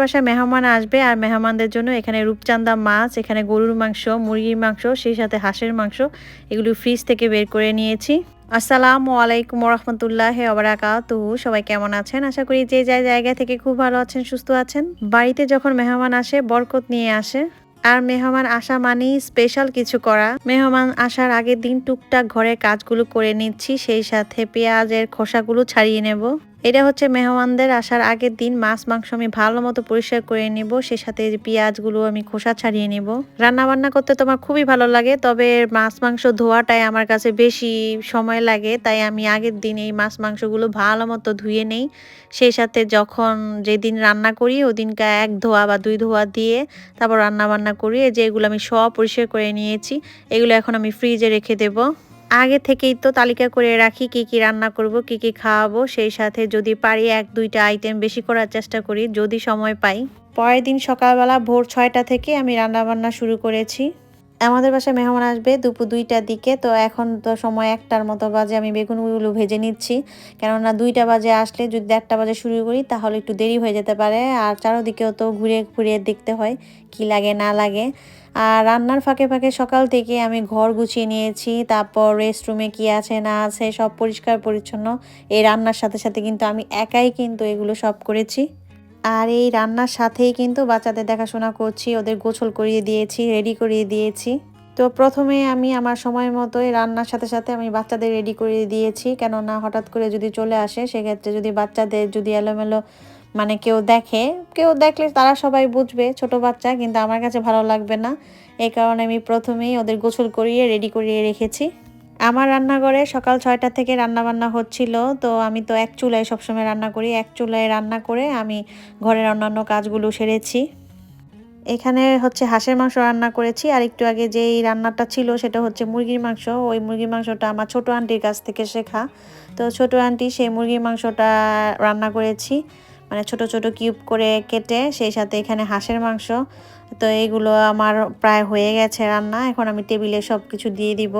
বাসায় মেহমান আসবে আর মেহমানদের জন্য এখানে রূপচান্দা মাছ, এখানে গরুর মাংস, মুরগির মাংস, সেই সাথে হাঁসের মাংস এগুলো ফ্রিজ থেকে বের করে নিয়েছি। আসসালামু আলাইকুম রহমতুল্লাহ অবরাকাতু সবাই কেমন আছেন? আশা করি যে যার জায়গা থেকে খুব ভালো আছেন, সুস্থ আছেন। বাড়িতে যখন মেহমান আসে, বরকত নিয়ে আসে। আর মেহমান আসা মানেই স্পেশাল কিছু করা। মেহমান আসার আগের দিন টুকটাক ঘরের কাজগুলো করে নিচ্ছি, সেই সাথে পেঁয়াজের খোসাগুলো ছাড়িয়ে নেব। এটা হচ্ছে মেহমানদের আসার আগের দিন মাছ, মাংস আমি ভালো মতো পরিষ্কার করে নেব। সে সাথে পেঁয়াজগুলো আমি খোসা ছাড়িয়ে নেব। রান্না বান্না করতে তোমার খুবই ভালো লাগে, তবে মাছ, মাংস ধোয়াটাই আমার কাছে বেশি সময় লাগে। তাই আমি আগের দিন এই মাছ, মাংসগুলো ভালো মতো ধুয়ে নেই। সেই সাথে যখন যেদিন রান্না করি ওই দিনকে এক ধোয়া বা দুই ধোয়া দিয়ে তারপর রান্না বান্না করি যে এগুলো আমি সব পরিষ্কার করে নিয়েছি, এগুলো এখন আমি ফ্রিজে রেখে দেবো। আগে থেকেই তো তালিকা করে রাখি কি কি রান্না করব, কি কি খাওয়াবো, সেই সাথে যদি পারি এক, দুইটা আইটেম বেশি করার চেষ্টা করি, যদি সময় পাই। পরের দিন সকালবেলা ভোর ছয়টা থেকে আমি রান্নাবান্না শুরু করেছি। আমাদের বাসায় মেহমান আসবে দুপুর দুইটার দিকে, তো এখন তো সময় একটার মতো বাজে, আমি বেগুনগুলো ভেজে নিচ্ছি। কেননা দুইটা বাজে আসলে যদি একটা বাজে শুরু করি, তাহলে একটু দেরি হয়ে যেতে পারে। আর চারোদিকেও তো ঘুরে ঘুরে দেখতে হয়, কি লাগে না লাগে। আর রান্নার ফাঁকে ফাঁকে সকাল থেকে আমি ঘর গুছিয়ে নিয়েছি, তারপর রেস্টরুমে কি আছে না আছে সব পরিষ্কার পরিচ্ছন্ন। এই রান্নার সাথে সাথে কিন্তু আমি একাই কিন্তু এগুলো সব করেছি। আর এই রান্নার সাথেই কিন্তু বাচ্চাদের দেখাশোনা করছি, ওদের গোছল করিয়ে দিয়েছি রেডি করিয়ে দিয়েছি। তো প্রথমে আমি আমার সময় মতোই রান্নার সাথে সাথে আমি বাচ্চাদের রেডি করিয়ে দিয়েছি, কেননা হঠাৎ করে যদি চলে আসে, সেক্ষেত্রে যদি বাচ্চাদের যদি এলোমেলো মানে কেউ দেখে, কেউ দেখলে তারা সবাই বুঝবে, ছোট বাচ্চা, কিন্তু আমার কাছে ভালো লাগবে না। এই কারণে আমি প্রথমেই ওদের গোসল করিয়ে রেডি করিয়ে রেখেছি। আমার রান্নাঘরে সকাল ছয়টা থেকে রান্না বান্না হচ্ছিল, তো আমি তো এক চুলায় সবসময় রান্না করি। এক চুলায় রান্না করে আমি ঘরের অন্যান্য কাজগুলো সেরেছি। এখানে হচ্ছে হাঁসের মাংস রান্না করেছি, আর একটু আগে যেই রান্নাটা ছিল সেটা হচ্ছে মুরগির মাংস। ওই মুরগির মাংসটা আমার ছোট আন্টির কাছ থেকে শেখা। তো ছোট আন্টি সেই মুরগির মাংসটা রান্না করেছি মানে ছোট ছোট কিউব করে কেটে সেই সাথে এখানে হাঁসের মাংস। তো এইগুলো আমার প্রায় হয়ে গেছে রান্না, এখন আমি টেবিলে সব কিছু দিয়ে দিব।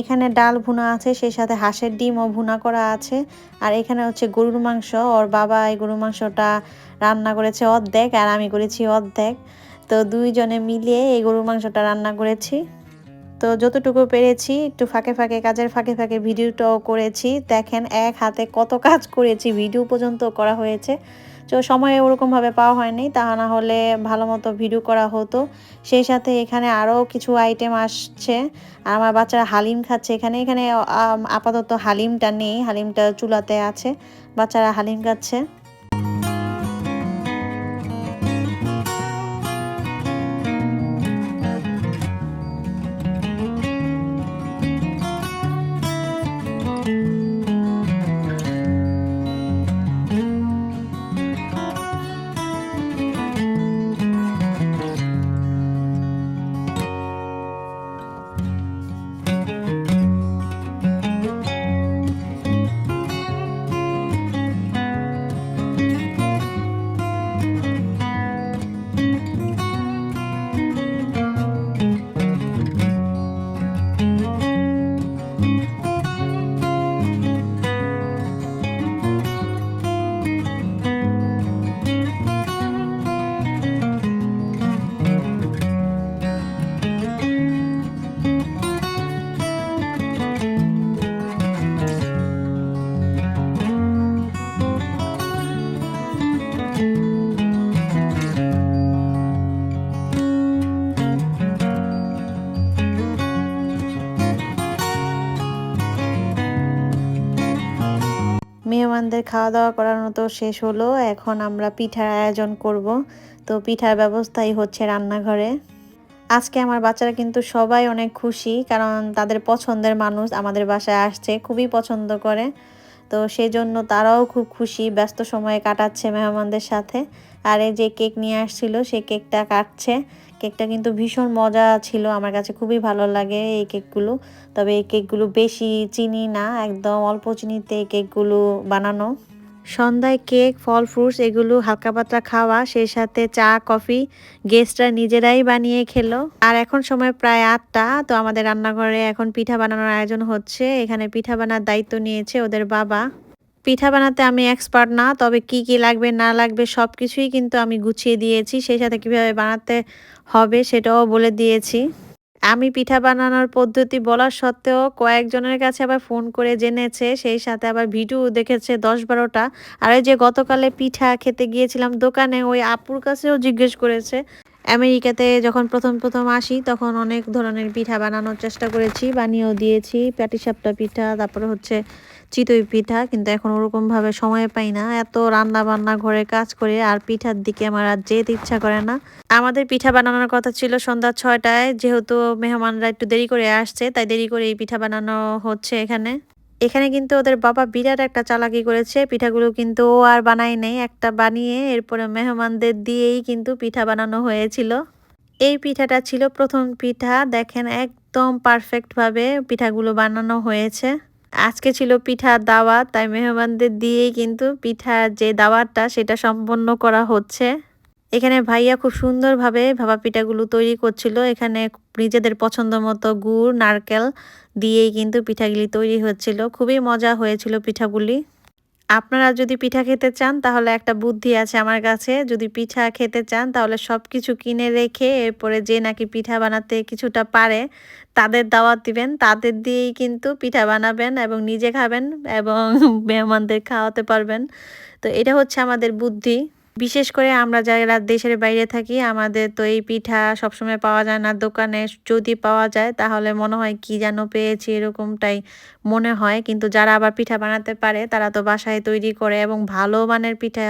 এখানে ডাল ভুনা আছে, সেই সাথে হাঁসের ডিমও ভুনা করা আছে। আর এখানে হচ্ছে গরুর মাংস, ওর বাবা এই গরুর মাংসটা রান্না করেছে অর্ধেক আর আমি করেছি অর্ধেক। তো দুইজনে মিলিয়ে এই গরুর মাংসটা রান্না করেছি। তো যতটুকু পেরেছি, একটু ফাঁকে ফাঁকে কাজের ফাঁকে ফাঁকে ভিডিওটাও করেছি। দেখেন, এক হাতে কত কাজ করেছি, ভিডিও পর্যন্ত করা হয়েছে। তো সময় ওরকমভাবে পাওয়া হয়নি, তা না হলে ভালো মতো ভিডিও করা হতো। সেই সাথে এখানে আরও কিছু আইটেম আসছে। আর আমার বাচ্চারা হালিম খাচ্ছে এখানে। এখানে আপাতত হালিমটা নেই, হালিমটা চুলাতে আছে। বাচ্চারা হালিম খাচ্ছে। মেহমানদের খাওয়া দাওয়া করানো তো শেষ হলো, এখন আমরা পিঠার আয়োজন করব। তো পিঠার ব্যবস্থাই হচ্ছে রান্নাঘরে। আজকে আমার বাচ্চারা কিন্তু সবাই অনেক খুশি, কারণ তাদের পছন্দের মানুষ আমাদের বাসায় আসছে, খুবই পছন্দ করে। তো সেই জন্য তারাও খুব খুশি, ব্যস্ত সময়ে কাটাচ্ছে মেহমানদের সাথে। আর এই যে কেক নিয়ে আসছিল, সে কেকটা কাটছে। কেকটা কিন্তু ভীষণ মজা ছিল, আমার কাছে খুবই ভালো লাগে এই কেকগুলো। তবে এই কেকগুলো বেশি চিনি না, একদম অল্প চিনিতে এই কেকগুলো বানানো। সন্ধ্যায় কেক, ফল, ফ্রুটস এগুলো হালকা পাতলা খাওয়া, সেই সাথে চা, কফি গেস্টরা নিজেরাই বানিয়ে খেলো। আর এখন সময় প্রায় আটটা, তো আমাদের রান্নাঘরে এখন পিঠা বানানোর আয়োজন হচ্ছে। এখানে পিঠা বানার দায়িত্ব নিয়েছে ওদের বাবা। পিঠা বানাতে আমি এক্সপার্ট না, তবে কি কি লাগবে, না লাগবে সব কিছুই কিন্তু আমি গুছিয়ে দিয়েছি। সেই সাথে কীভাবে বানাতে হবে সেটাও বলে দিয়েছি। আমি পিঠা বানানোর পদ্ধতি বলার সত্ত্বেও কয়েকজনের কাছে আবার ফোন করে জেনেছে, সেই সাথে আবার ভিডিও দেখেছে দশ বারোটা। আর ওই যে গতকালে পিঠা খেতে গিয়েছিলাম দোকানে, ওই আপুর কাছেও জিজ্ঞেস করেছে আমেরিকাতে যখন প্রথম প্রথম আসি, তখন অনেক ধরনের পিঠা বানানোর চেষ্টা করেছি। বানিয়েও দিয়েছি, প্যাটিসাপটা পিঠা, তারপরে হচ্ছে চিতই পিঠা, কিন্তু এখন ওরকমভাবে সময় পাই না। এত রান্না বান্না ঘরে কাজ করে আর পিঠার দিকে আমার আর যেতে ইচ্ছা করে না। আমাদের পিঠা বানানোর কথা ছিল সন্ধ্যা ছয়টায়, যেহেতু মেহমানরা একটু দেরি করে আসছে, তাই দেরি করে এই পিঠা বানানো হচ্ছে এখানে। এখানে কিন্তু ওদের বাবা বিরাট একটা চালাকি করেছে, পিঠাগুলো কিন্তু ও আর বানায় নেই, একটা বানিয়ে এরপরে মেহমানদের দিয়েই কিন্তু পিঠা বানানো হয়েছিল। এই পিঠাটা ছিল প্রথম পিঠা, দেখেন একদম পারফেক্টভাবে পিঠাগুলো বানানো হয়েছে। আজকে ছিল পিঠার দাওয়াত, তাই মেহমানদের দিয়েই কিন্তু পিঠার যে দাওয়াতটা, সেটা সম্পন্ন করা হচ্ছে। এখানে ভাইয়া খুব সুন্দরভাবে ভাপা পিঠাগুলো তৈরি করছিল। এখানে নিজেদের পছন্দ মতো গুড়, নারকেল দিয়েই কিন্তু পিঠাগুলি তৈরি হচ্ছিল। খুবই মজা হয়েছিল পিঠাগুলি। আপনারা যদি পিঠা খেতে চান, তাহলে একটা বুদ্ধি আছে আমার কাছে। যদি পিঠা খেতে চান, তাহলে সব কিছু কিনে রেখে এরপরে যে নাকি পিঠা বানাতে কিছুটা পারে, তাদের দাওয়াত দিবেন। তাদের দিয়েই কিন্তু পিঠা বানাবেন এবং নিজে খাবেন এবং মেহমানদের খাওয়াতে পারবেন। তো এটা হচ্ছে আমাদের বুদ্ধি। বিশেষ করে আমরা যারা দেশের বাইরে থাকি, আমাদের তো এই পিঠা সবসময় পাওয়া যায় না, দোকানে যদি পাওয়া যায়, তাহলে মনে হয় কি যেন পেয়েছি এরকমটাই মনে হয়। কিন্তু যারা আবার পিঠা বানাতে পারে, তারা তো বাসায় তৈরি করে এবং ভালো মানের পিঠা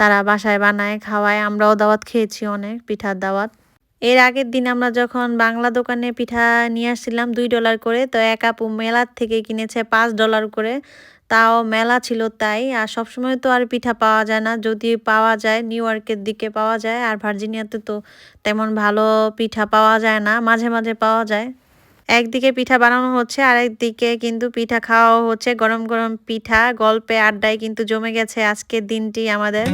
তারা বাসায় বানায়, খাওয়ায়। আমরাও দাওয়াত খেয়েছি অনেক পিঠার দাওয়াত। এর আগের দিন আমরা যখন বাংলা দোকানে পিঠা নিয়ে আসছিলাম দুই ডলার করে, তো এক আপু মেলার থেকে কিনেছে পাঁচ ডলার করে। তাও মেলা ছিল তাই, আর সবসময় তো আর পিঠা পাওয়া যায় না। যদি পাওয়া যায় নিউ ইয়র্কের দিকে পাওয়া যায়, আর ভার্জিনিয়াতে তো তেমন ভালো পিঠা পাওয়া যায় না, মাঝে মাঝে পাওয়া যায়। একদিকে পিঠা বানানো হচ্ছে আর একদিকে কিন্তু পিঠা খাওয়াও হচ্ছে। গরম গরম পিঠা, গল্পে আড্ডায় কিন্তু জমে গেছে আজকের দিনটি আমাদের।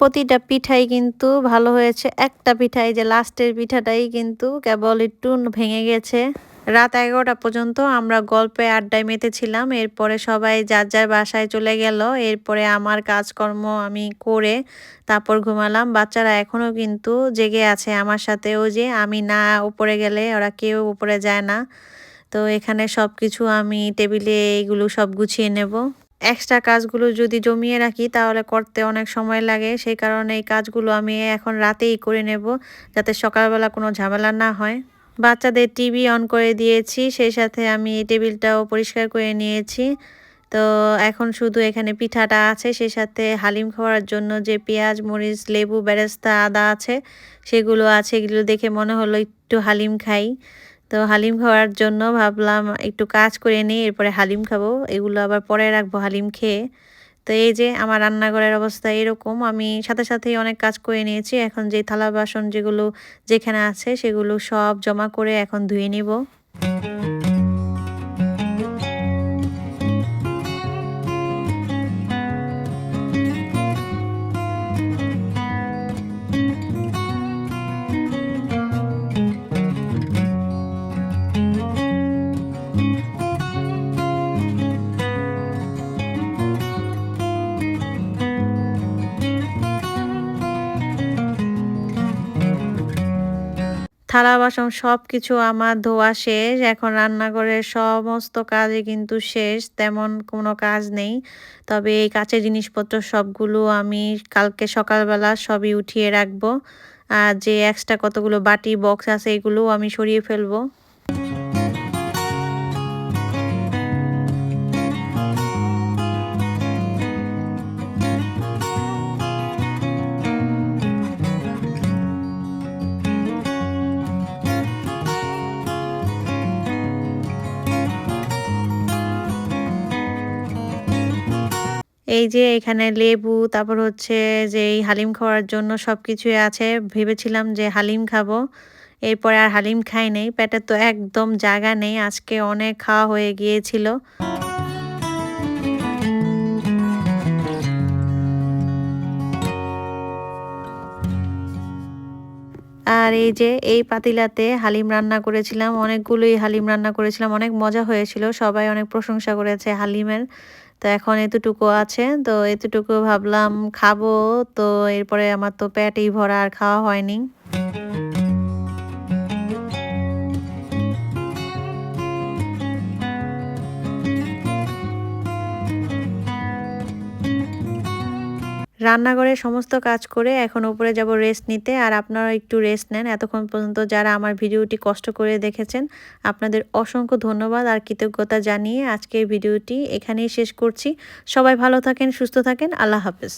প্রতিটা পিঠাই কিন্তু ভালো হয়েছে। একটা পিঠাই যে লাস্টের পিঠাটাই কিন্তু কেবল একটু ভেঙে গেছে। রাত এগারোটা পর্যন্ত আমরা গল্পে আড্ডায় মেতেছিলাম। এরপরে সবাই যার যার বাসায় চলে গেল। এরপরে আমার কাজকর্ম আমি করে তারপর ঘুমালাম। বাচ্চারা এখনও কিন্তু জেগে আছে আমার সাথে। ও যে আমি না উপরে গেলে ওরা কেউ উপরে যায় না। তো এখানে সব কিছু আমি টেবিলে এগুলো সব গুছিয়ে নেব। এক্সট্রা কাজগুলো যদি জমিয়ে রাখি, তাহলে করতে অনেক সময় লাগে। সেই কারণে এই কাজগুলো আমি এখন রাতেই করে নেব, যাতে সকালবেলা কোনো ঝামেলা না হয়। বাচ্চাদের টিভি অন করে দিয়েছি, সেই সাথে আমি টেবিলটাও পরিষ্কার করে নিয়েছি। তো এখন শুধু এখানে পিঠাটা আছে, সেই সাথে হালিম খাওয়ার জন্য যে পেঁয়াজ, মরিচ, লেবু, বেরেস্তা, আদা আছে, সেগুলো আছে, এগুলো দেখে মনে হলো একটু হালিম খাই। তো হালিম খাওয়ার জন্য ভাবলাম একটু কাজ করে নিই, এরপরে হালিম খাব। এগুলো আবার পরে রাখব হালিম খেয়ে। তো এই যে আমার রান্নাঘরের অবস্থা এরকম, আমি সাথে সাথেই অনেক কাজ করে নিয়েছি। এখন যে থালা বাসন যেগুলো যেখানে আছে সেগুলো সব জমা করে এখন ধুয়ে নিব। থালা, বাসন সব কিছু আমার ধোয়া শেষ। এখন রান্নাঘরের সমস্ত কাজে কিন্তু শেষ, তেমন কোনো কাজ নেই। তবে এই কাছে জিনিসপত্র সবগুলো আমি কালকে সকালবেলা সবই উঠিয়ে রাখব। আর যে এক্সট্রা কতগুলো বাটি বক্স আছে এগুলোও আমি সরিয়ে ফেলব। এই যে এখানে লেবু, তারপর হচ্ছে যে এই হালিম খাওয়ার জন্য সব কিছুই আছে। ভেবেছিলাম যে হালিম খাব। এরপরে আর হালিম খাই নেই। পেটে তো একদম জায়গা নেই। আজকে অনেক খাওয়া হয়ে গিয়েছিল। আর এই যে এই পাতিলাতে হালিম রান্না করেছিলাম। অনেকগুলোই হালিম রান্না করেছিলাম। অনেক মজা হয়েছিল। সবাই অনেক প্রশংসা করেছে হালিমের। তো এখন এতটুকু আছে। তো এতটুকু ভাবলাম খাব। তো এরপরে আমার তো পেটেই ভরা, আর খাওয়া হয়নি। রান্নাঘরে সমস্ত কাজ করে এখন উপরে যাব রেস্ট নিতে। আর আপনারা একটু রেস্ট নেন। এতক্ষণ পর্যন্ত যারা আমার ভিডিওটি কষ্ট করে দেখেছেন, আপনাদের অসংখ্য ধন্যবাদ আর কৃতজ্ঞতা জানিয়ে আজকের ভিডিওটি এখানেই শেষ করছি। সবাই ভালো থাকেন, সুস্থ থাকেন। আল্লাহ হাফেজ।